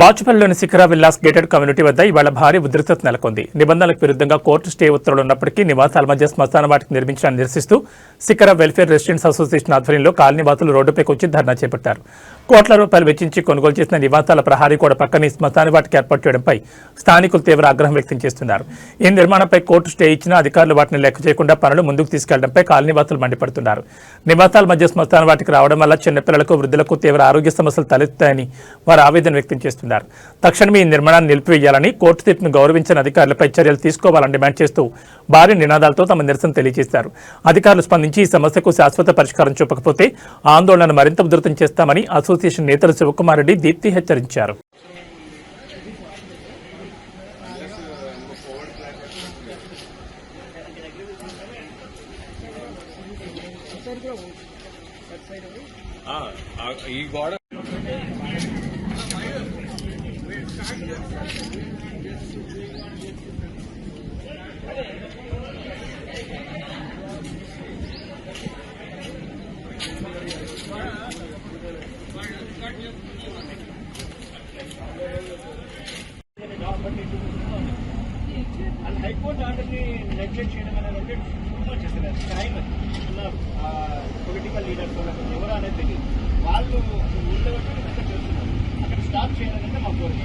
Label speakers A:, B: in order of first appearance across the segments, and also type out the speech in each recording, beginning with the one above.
A: బాచుపల్లిలోని Shikhara villas gated community వద్ద ఇవాళ భారీ ఉధృతత నెలకొంది. నిబంధనలకు విరుద్ధంగా కోర్టు స్టే ఉత్తర్వులు ఉన్నప్పటికీ నివాసాల మధ్య శ్మశాన వాటికి నిర్మించడాన్ని నిరసిస్తూ శిఖరా వెల్ఫేర్ రెసిడెంట్స్ అసోసియేషన్ ఆధ్వర్యంలో కాలనీవాసులు రోడ్డుపైకి వచ్చి ధర్నా చేపట్టారు. కోట్ల రూపాయలు వెచ్చించి కొనుగోలు చేసిన నివాసాల ప్రహారీ కూడా పక్కనే శ్మశాన వాటికి ఏర్పాటు చేయడంపై స్థానికులు తీవ్ర ఆగ్రహం వ్యక్తం చేస్తున్నారు. ఈ నిర్మాణంపై కోర్టు స్టే ఇచ్చినా అధికారులు వాటిని లెక్క చేయకుండా పనులు ముందుకు తీసుకెళ్ళడంపై కాలనీవాసులు మండిపడుతున్నారు. నివాసాల మధ్య శ్మశాన వాటికి రావడం వల్ల చిన్నపిల్లలకు వృద్ధులకు తీవ్ర ఆరోగ్య సమస్యలు తలెత్తాయని వారు ఆవేదన వ్యక్తం చేస్తున్నారు. తక్షణమే ఈ నిర్మాణాన్ని నిలిపివేయాలని కోర్టు తీర్పును గౌరవించిన అధికారులపై చర్యలు తీసుకోవాలని డిమాండ్ చేస్తూ భారీ నినాదాలతో తమ నిరసన తెలియజేశారు. అధికారులు స్పందించి ఈ సమస్యకు శాశ్వత పరిష్కారం చూపకపోతే ఆందోళనను మరింత ఉధృతం చేస్తామని అసోసియేషన్ నేతలు శివకుమార్ రెడ్డి దీప్తి హెచ్చరించారు.
B: ఈ గోడ
C: అండ్ హైకోర్టు ఆర్డర్ని నెగ్లెక్ట్ చేయడం అనేది అంటే టూ మచ్ టైం ఉన్న పొలిటికల్ లీడర్స్ ఎవరు అనేది తెలియదు వాళ్ళు ఉండబట్టి అక్కడ చేస్తున్నారు అక్కడ స్టాప్ చేయాలంటే మాకు కోరిక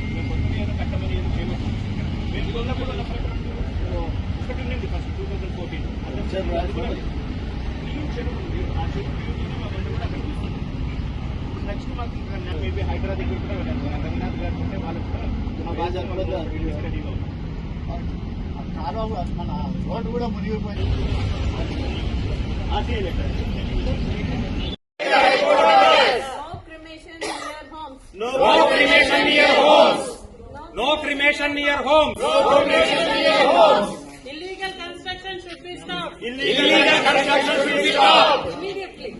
C: మా బాధ రెడీగా ఉంది
D: కాలువ మన రోడ్డు కూడా మునిగిపోయింది
C: RTI letter
E: No cremation in your homes.
B: No cremation near home
E: Illegal construction should be stopped
B: illegal construction should be stop
E: immediately.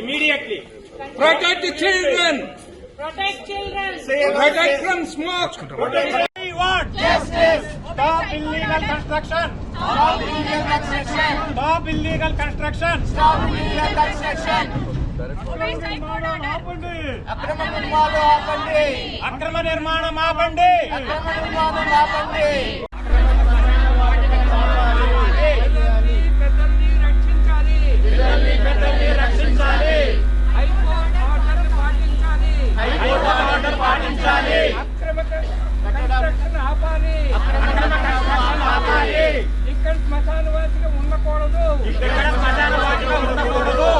B: Immediately protect the children
E: Protect children.
B: Protect from smoke
C: We want justice. Stop illegal construction. Stop illegal construction. Stop illegal construction. Stop illegal construction. నిర్మాణం ఆపండి
D: అక్రమ నిర్మాణాలు ఆపండి
C: అక్రమ నిర్మాణం ఆపండి
D: అక్రమ నిర్మాణం ఆపండి
C: ఆపాలి.
F: ఇక్కడ శ్మశాన వాటిగా ఉండకూడదు.
C: ఇక్కడ శ్మశాన వాటిక ఉండకూడదు.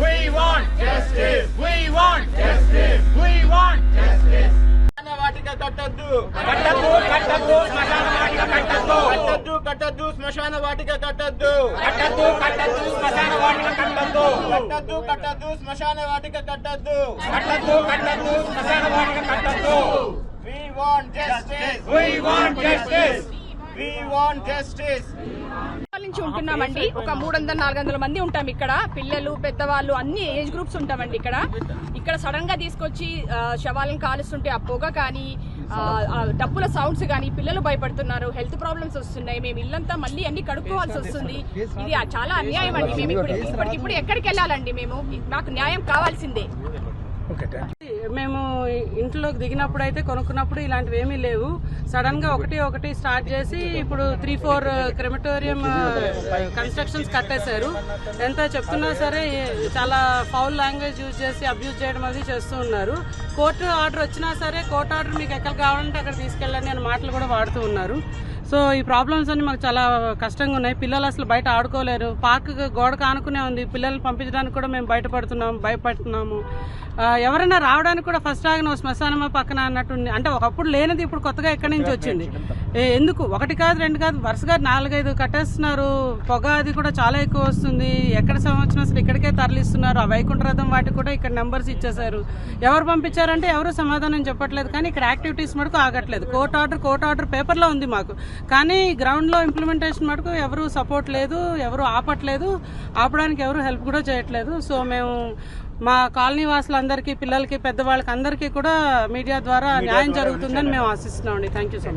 C: We want justice. We want justice. We want justice.
D: వాటిక కట్టద్దు.
C: కట్టద్దు కట్టద్దు శ్మశాన వాటిక కట్టద్దు.
D: కట్టద్దు కట్టద్దు. శ్మశాన వాటిక కట్టద్దు.
C: కట్టద్దు కట్టద్దు శ్మశాన వాటిక కట్టద్దు.
D: కట్టద్దు కట్టద్దు శ్మశాన వాటిక కట్టద్దు.
C: కట్టద్దు కట్టద్దు శ్మశాన వాటిక కట్టద్దు.
D: Want justice.
C: We want justice.
D: We want justice.
G: సంవత్సరాల నుంచి ఉంటున్నామండి. ఒక మూడు వందల నాలుగు వందల మంది ఉంటాం ఇక్కడ. పిల్లలు పెద్దవాళ్ళు అన్ని ఏజ్ గ్రూప్స్ ఉంటామండి ఇక్కడ. ఇక్కడ సడన్గా తీసుకొచ్చి శవాలను కాలుస్తుంటే ఆ పొగ కానీ డప్పుల సౌండ్స్ కానీ పిల్లలు భయపడుతున్నారు హెల్త్ ప్రాబ్లమ్స్ వస్తున్నాయి మేము ఇల్లంతా మళ్ళీ అన్ని కడుక్కోవాల్సి వస్తుంది. ఇది చాలా అన్యాయం అండి మేము ఇప్పుడు ఇప్పటికిప్పుడు ఎక్కడికి వెళ్ళాలండి మేము? మాకు న్యాయం కావాల్సిందే.
F: మేము ఇంట్లోకి దిగినప్పుడు అయితే కొనుక్కున్నప్పుడు ఇలాంటివి ఏమీ లేవు. సడన్గా ఒకటి ఒకటి స్టార్ట్ చేసి ఇప్పుడు త్రీ ఫోర్ క్రెమటోరియం కన్స్ట్రక్షన్స్ కట్టేశారు. ఎంత చెప్తున్నా సరే చాలా ఫౌల్ లాంగ్వేజ్ యూజ్ చేసి అబ్యూజ్ చేయడం అది చేస్తూ ఉన్నారు. కోర్టు ఆర్డర్ వచ్చినా సరే కోర్టు ఆర్డర్ మీకు ఎక్కడ కావాలంటే అక్కడ తీసుకెళ్ళండి అనే మాటలు కూడా వాడుతూ ఉన్నారు. సో ఈ ప్రాబ్లమ్స్ అన్ని మాకు చాలా కష్టంగా ఉన్నాయి. పిల్లలు అసలు బయట ఆడుకోలేరు. పార్క్ గోడకు ఆనుకునే ఉంది. పిల్లల్ని పంపించడానికి కూడా మేము బయటపడుతున్నాము భయపడుతున్నాము. ఎవరైనా రావడానికి కూడా ఫస్ట్ ఆగిన శ్మశానమా పక్కన అన్నట్టు ఉంది. అంటే ఒకప్పుడు లేనిది ఇప్పుడు కొత్తగా ఎక్కడి నుంచి వచ్చింది. ఎందుకు? ఒకటి కాదు రెండు కాదు వరుసగా నాలుగైదు కట్టేస్తున్నారు. పొగ అది కూడా చాలా ఎక్కువ వస్తుంది. ఎక్కడ సంవత్సరం అసలు ఇక్కడికే తరలిస్తున్నారు. ఆ వైకుంఠ రథం వాటికి కూడా ఇక్కడ నెంబర్స్ ఇచ్చేశారు. ఎవరు పంపించారంటే ఎవరు సమాధానం చెప్పట్లేదు. కానీ ఇక్కడ యాక్టివిటీస్ మటుకు ఆగట్లేదు. కోర్ట్ ఆర్డర్ కోర్ట్ ఆర్డర్ పేపర్లో ఉంది మాకు. కానీ గ్రౌండ్లో ఇంప్లిమెంటేషన్ మటుకు ఎవరు సపోర్ట్ లేదు ఎవరు ఆపట్లేదు ఆపడానికి ఎవరు హెల్ప్ కూడా చేయట్లేదు. సో మేము మా కాలనీ వాసులందరికీ పిల్లలకి పెద్దవాళ్ళకి అందరికీ కూడా మీడియా ద్వారా న్యాయం జరుగుతుందని మేము ఆశిస్తున్నామండి. Thank you so much